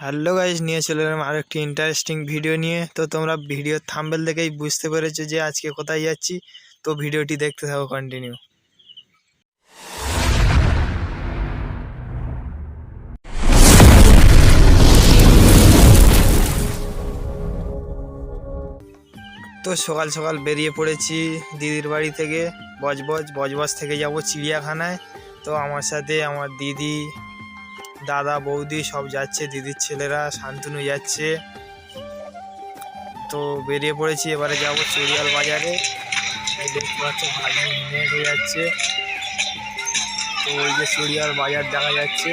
Hello guys নিয়ে চলে এলাম আর একটি ইন্টারেস্টিং ভিডিও নিয়ে। তো তোমরা ভিডিও থাম্বেল দেখেই বুঝতে পেরেছ যে আজকে কোথায় যাচ্ছি। তো ভিডিওটি দেখতে থাকো কন্টিনিউ তো সকাল সকাল বেরিয়ে পড়েছি দিদির বাড়ি থেকে। বজবজ বজবজ থেকে যাব চিড়িয়াখানায়। তো আমার সাথে আমার দিদি, দাদা, বৌদি সব যাচ্ছে। দিদির ছেলেরা শান্তনু যাচ্ছে। তো বেরিয়ে পড়েছি, এবারে যাব চুড়িয়াল বাজারে। দেখতে পাচ্ছ হেঁটে যাচ্ছে। তো ওই যে চুড়িয়াল বাজার দেখা যাচ্ছে।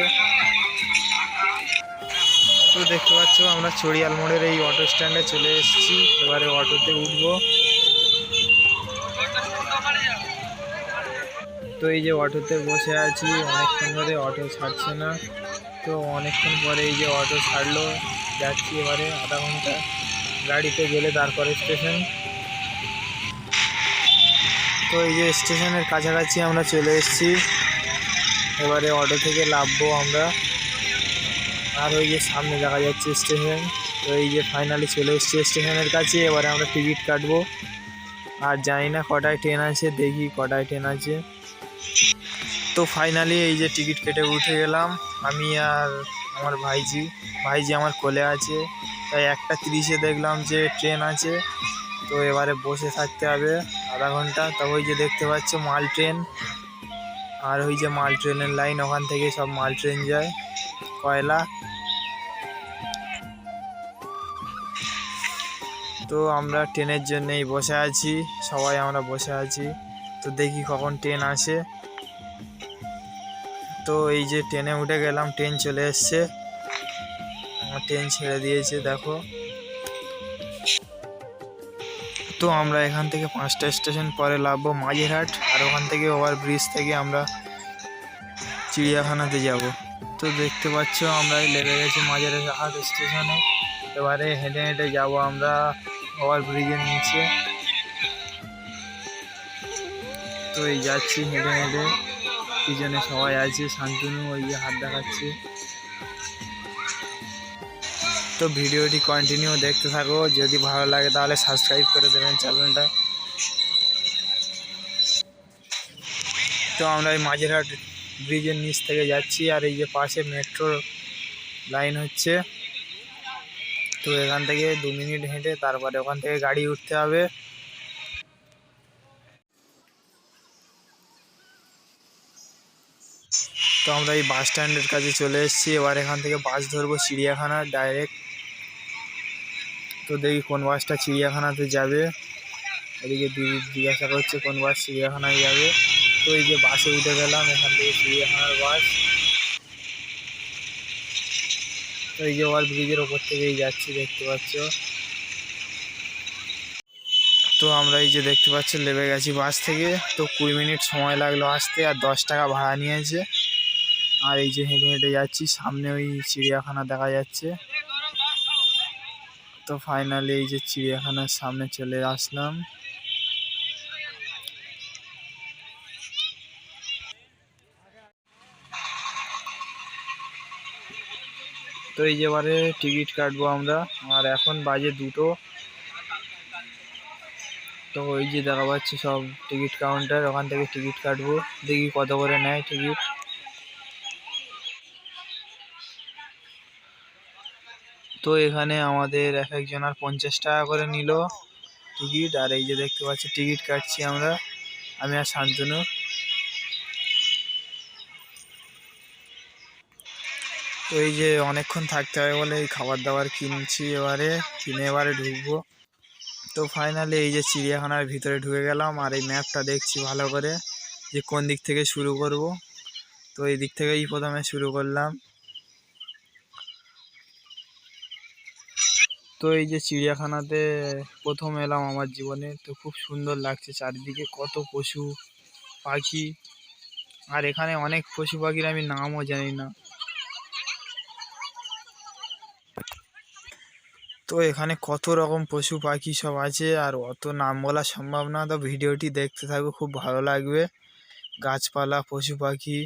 তো দেখতে পাচ্ছ আমরা চড়িয়াল মোড়ের এই অটো স্ট্যান্ডে চলে এসেছি। এবারে অটোতে উঠবো। তো এই যে অটোতে বসে আছি, অনেকক্ষণ ধরে অটো ছাড়ছে না। তো অনেকক্ষণ পরে এই যে অটো ছাড়লো, যাচ্ছি এবারে আধা ঘণ্টা। গাড়িতে গেলে তারপরে স্টেশন। তো এই যে স্টেশনের কাছাকাছি আমরা চলে এসেছি। এবারে অটো থেকে নামবো আমরা। আর ওই যে সামনে দেখা যাচ্ছে স্টেশন। তো এই যে ফাইনালি চলে এসেছি স্টেশনের কাছে। এবারে আমরা টিকিট কাটবো। আর জানি না কটায় ট্রেন আছে দেখি কটায় ট্রেন আছে তো ফাইনালি এই যে টিকিট কেটে উঠে গেলাম। আমি আর আমার ভাইজি ভাইজি আমার কোলে আছে। তাই একটা তিরিশে দেখলাম যে ট্রেন আছে। তো এবারে বসে থাকতে হবে আধা ঘণ্টা। তো ওই যে দেখতে পাচ্ছ মাল ট্রেন আর ওই যে মাল ট্রেনের লাইন ওখান থেকে সব মাল ট্রেন যায়। কয়লা। তো আমরা ট্রেনের জন্যেই বসে আছি। সবাই আমরা বসে আছি। তো দেখি কখন ট্রেন আসে। তো এই যে ট্রেনে উঠে গেলাম, ট্রেন চলে এসছে। আমার ট্রেন ছেড়ে দিয়েছে, দেখো। তো আমরা এখান থেকে পাঁচটা স্টেশন পরে নামবো মাঝেরহাট, আর ওখান থেকে ওভার ব্রিজ থেকে আমরা চিড়িয়াখানাতে যাব। তো দেখতে পাচ্ছ, আমরা লেগে গেছি মাঝেরহাট স্টেশনে। এবারে হেঁটে হেঁটে যাব আমরা ওভার ব্রিজের নিচে। তো এই যাচ্ছি হেঁটে হেঁটে। পিছনে সবাই আছে, শান্তনু ওই যে হাত দেখাচ্ছে। তো ভিডিওটি কন্টিনিউ দেখতে থাকো, যদি ভালো লাগে তাহলে সাবস্ক্রাইব করে দেবেন চ্যানেলটা তো আমরা এই মাঝেরহাট ব্রিজের নিচ থেকে যাচ্ছি, আর এই যে পাশে মেট্রো লাইন হচ্ছে। তো এখান থেকে দু মিনিট হেঁটে তারপরে ওখান থেকে গাড়ি উঠতে হবে। তো আমরা এই বাস স্ট্যান্ডের কাছে চলে এসেছি। এবার এখান থেকে বাস ধরবো চিড়িয়াখানা ডাইরেক্ট তো দেখি কোন বাসটা চিড়িয়াখানাতে যাবে। এদিকে দিদি জিজ্ঞাসা করছে কোন বাস চিড়িয়াখানায় যাবে। তো এই যে বাসে উঠে গেলাম, এখান থেকে চিড়িয়াখানার বাস তো এই যে ওভার ব্রিজের ওপর থেকেই যাচ্ছি, দেখতে পাচ্ছ। তো আমরা এই যে দেখতে পাচ্ছ লেবে গেছি বাস থেকে। তো কুড়ি মিনিট সময় লাগল আসতে, আর দশ টাকা ভাড়া নিয়েছে। আর এই যে হেঁটে হেঁটে যাচ্ছি, সামনে ওই চিড়িয়াখানা দেখা যাচ্ছে। তো ফাইনালি এই যে চিড়িয়াখানার সামনে চলে আসলাম। তো এই যে এবারে টিকিট কাটবো আমরা, আর এখন বাজে দুটো। তো ওই যে দেখা পাচ্ছি সব টিকিট কাউন্টার, ওখান থেকে টিকিট কাটবো, দেখি কত করে নেয় টিকিট। তো এখানে আমাদের এক একজনের পঞ্চাশ টাকা করে নিল টিকিট, আর এই যে দেখতে পাচ্ছি টিকিট কাটছি আমরা। আমি আর শান্তনু। তো এই যে অনেকক্ষণ থাকতে হবে বলে এই খাবার দাবার কিনছি এবারে, কিনে এবারে ঢুকবো। তো ফাইনালি এই যে চিড়িয়াখানার ভিতরে ঢুকে গেলাম, আর এই ম্যাপটা দেখছি ভালো করে যে কোন দিক থেকে শুরু করব। তো এই দিক থেকেই প্রথমে শুরু করলাম। তো এই যে চিড়িয়াখানাতে প্রথম এলাম আমার জীবনে, তো খুব সুন্দর লাগছে চারিদিকে, কত পশু পাখি। আর এখানে অনেক পশু পাখির আমি নামও জানি না। তো এখানে কত রকম পশু পাখি সব আছে, আর অত নাম বলা সম্ভব না। তো ভিডিওটি দেখতে থাকো, খুব ভালো লাগবে। গাছপালা, পশু পাখি।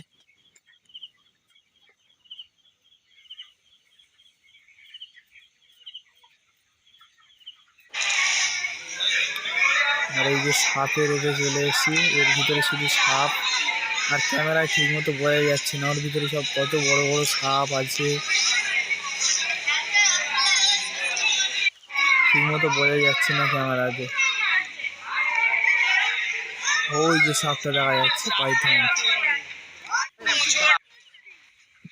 আর এই যে সাপের ওপরে চলে এসেছি। এর ভিতরে শুধু সাপ আর ক্যামেরায় ঠিক মতো বোঝা যাচ্ছে না। ওর ভিতরে সব কত বড় বড় সাপ আছে। ঠিক মতো বোঝা যাচ্ছে না ক্যামেরাতে। ওই যে সাপটা দেখা যাচ্ছে, পাইথন।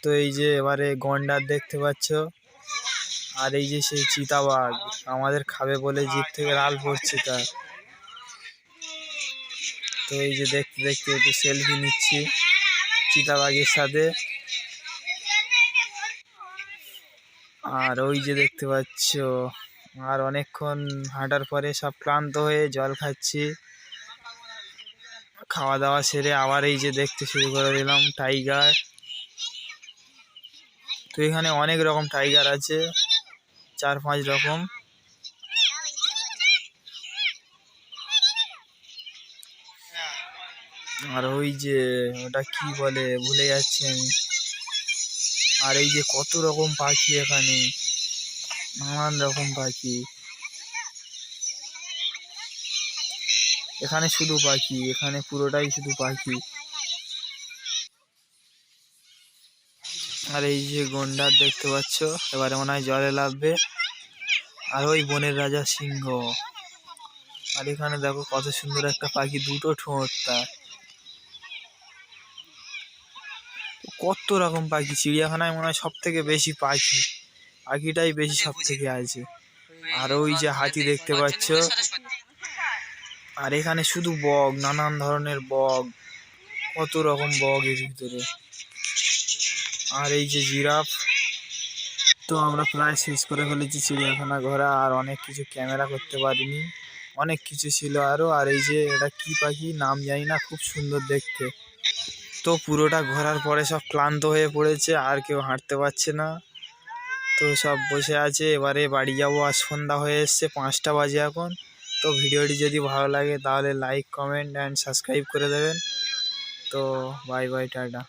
তো এই যে এবারে গন্ডার দেখতে পাচ্ছ। আর এই যে সেই চিতাবাঘ, আমাদের খাবে বলে জিপ থেকে লাল পড়ছে তার। তো এই যে দেখতে দেখতে একটু সেলফি নিচ্ছি চিতাবাঘের সাথে। আর ওই যে দেখতে পাচ্ছ, আর অনেকক্ষণ হাঁটার পরে সব ক্লান্ত হয়ে জল খাচ্ছি। খাওয়া দাওয়া সেরে আবার এই যে দেখতে শুরু করে দিলাম টাইগার তো এখানে অনেক রকম টাইগার আছে, চার পাঁচ রকম। আর ওই যে ওটা কি বলে, ভুলে যাচ্ছি আমি। আর এই যে কত রকম পাখি এখানে, নানান রকম পাখি। এখানে শুধু পাখি, এখানে পুরোটাই শুধু পাখি। আর এই যে গন্ডার দেখতে পাচ্ছ, এবারে মনে হয় জলে লাভবে আর ওই বনের রাজা সিংহ। আর এখানে দেখো কত সুন্দর একটা পাখি, দুটো ঠোঁট তার। কত রকম পাখি? চিড়িয়াখানায় মনে হয় সব থেকে বেশি পাখি। পাখিটাই বেশি সব থেকে আছে। আর ওই যে হাতি দেখতে পাচ্ছ। আর এখানে শুধু বগ নানান ধরনের বগ কত রকম বগ এর ভিতরে। আর এই যে জিরাফ, তো আমরা প্রায় শেষ করে ফেলেছি চিড়িয়াখানা ঘোরা। আর অনেক কিছু ক্যামেরা করতে পারিনি। অনেক কিছু ছিল আরও আর এই যে এটা কি পাখি? নাম জানি না। খুব সুন্দর দেখতে। তো পুরোটা ঘোরার পরে সব ক্লান্ত হয়ে পড়েছে, আর কেউ হাঁটতে পারছে না। তো সব বসে আছে, এবারে বাড়ি যাব আর সন্ধ্যা হয়ে এসছে, পাঁচটা বাজে এখন। তো ভিডিওটি যদি ভালো লাগে তাহলে লাইক কমেন্ট অ্যান্ড সাবস্ক্রাইব করে দেবেন। তো বাই বাই টাটা।